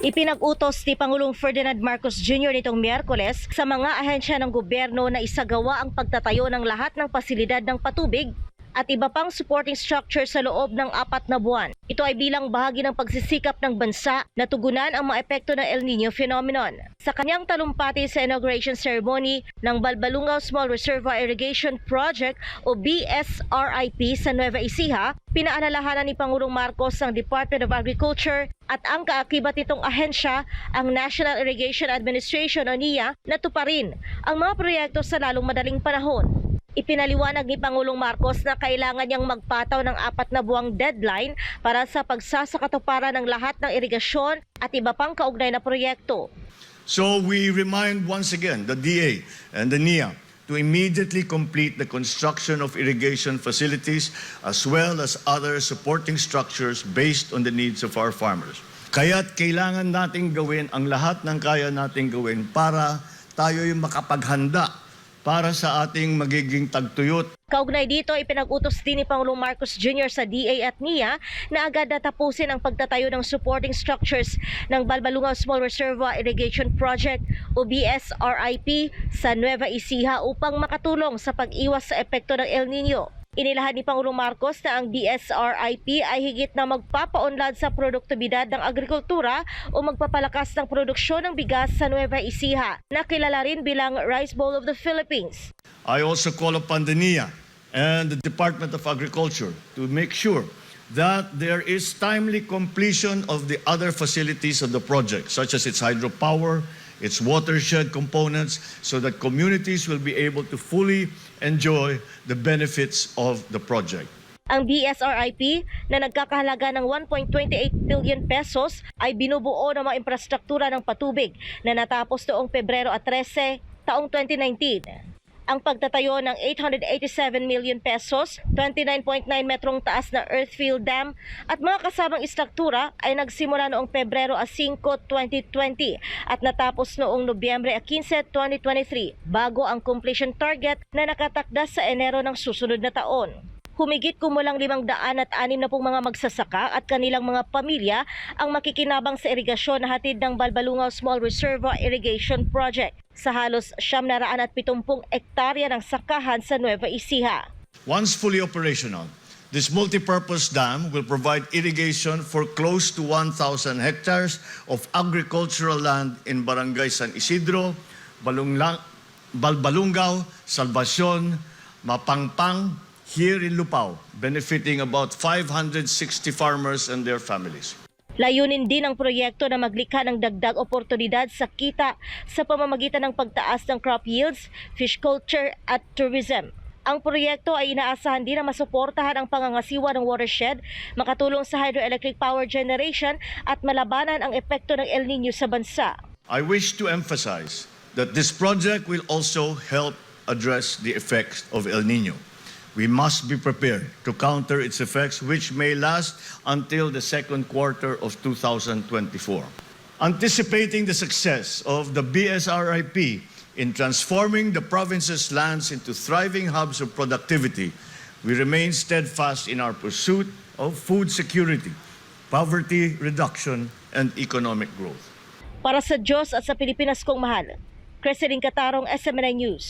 Ipinag-utos ni Pangulong Ferdinand Marcos Jr. nitong Miyerkules sa mga ahensya ng gobyerno na isagawa ang pagtatayo ng lahat ng pasilidad ng patubig at iba pang supporting structure sa loob ng apat na buwan. Ito ay bilang bahagi ng pagsisikap ng bansa na tugunan ang mga epekto ng El Nino phenomenon. Sa kanyang talumpati sa inauguration ceremony ng Balbalungaw Small Reservoir Irrigation Project o BSRIP sa Nueva Ecija, pinaalalahanan ni Pangulong Marcos ang Department of Agriculture at ang kaakibat nitong ahensya, ang National Irrigation Administration o NIA, na tuparin ang mga proyekto sa lalong madaling panahon. Ipinaliwanag ni Pangulong Marcos na kailangan niyang magpataw ng apat na buwang deadline para sa pagsasakatuparan ng lahat ng irigasyon at iba pang kaugnay na proyekto. So we remind once again the DA and the NIA to immediately complete the construction of irrigation facilities as well as other supporting structures based on the needs of our farmers. Kaya't kailangan nating gawin ang lahat ng kaya nating gawin para tayo'y makapaghanda para sa ating magiging tagtuyot Kaugnay dito, ipinag-utos din ni Pangulong Marcos Jr. sa DA at NIA na agad natapusin ang pagtatayo ng supporting structures ng Balbalungaw Small Reservoir Irrigation Project o BSRIP sa Nueva Ecija upang makatulong sa pag-iwas sa epekto ng El Nino. Inilahan ni Pangulong Marcos na ang BSRIP ay higit na magpapaunlad sa produktibidad ng agrikultura o magpapalakas ng produksyon ng bigas sa Nueva Ecija na kilala rin bilang Rice Bowl of the Philippines. I also call upon the NIA and the Department of Agriculture to make sure that there is timely completion of the other facilities of the project, such as its hydropower, its watershed components, so that communities will be able to fully enjoy the benefits of the project. Ang BSRIP na nagkakahalaga ng 1.28 billion pesos ay binubuo ng mga infrastruktura ng patubig na natapos noong Pebrero at 13 taong 2019. Ang pagtatayo ng 887 million pesos, 29.9 metrong taas na Earthfield Dam at mga kasamang istruktura ay nagsimula noong Pebrero 5, 2020 at natapos noong Nobyembre 15, 2023 bago ang completion target na nakatakda sa Enero ng susunod na taon. Humigit kumulang limang daan at anim na pong mga magsasaka at kanilang mga pamilya ang makikinabang sa irigasyon na hatid ng Balbalungaw Small Reservoir Irrigation Project sa halos siyam na raan at pitumpung ektarya ng sakahan sa Nueva Ecija. Once fully operational, this multipurpose dam will provide irrigation for close to 1,000 hectares of agricultural land in Barangay San Isidro, Balunglang, Balbalungaw, Salvacion, Mapangpang, here in Lupao, benefiting about 560 farmers and their families. Layunin din ng proyekto na maglikha ng dagdag oportunidad sa kita sa pamamagitan ng pagtaas ng crop yields, fish culture at tourism. Ang proyekto ay inaasahan din na masuportahan ang pangangasiwa ng watershed, makatulong sa hydroelectric power generation at malabanan ang epekto ng El Nino sa bansa. I wish to emphasize that this project will also help address the effects of El Nino. We must be prepared to counter its effects, which may last until the second quarter of 2024. Anticipating the success of the BSRIP in transforming the province's lands into thriving hubs of productivity, we remain steadfast in our pursuit of food security, poverty reduction, and economic growth. Para sa Diyos at sa Pilipinas kong mahal, Cresceline Catarong, SMNI News.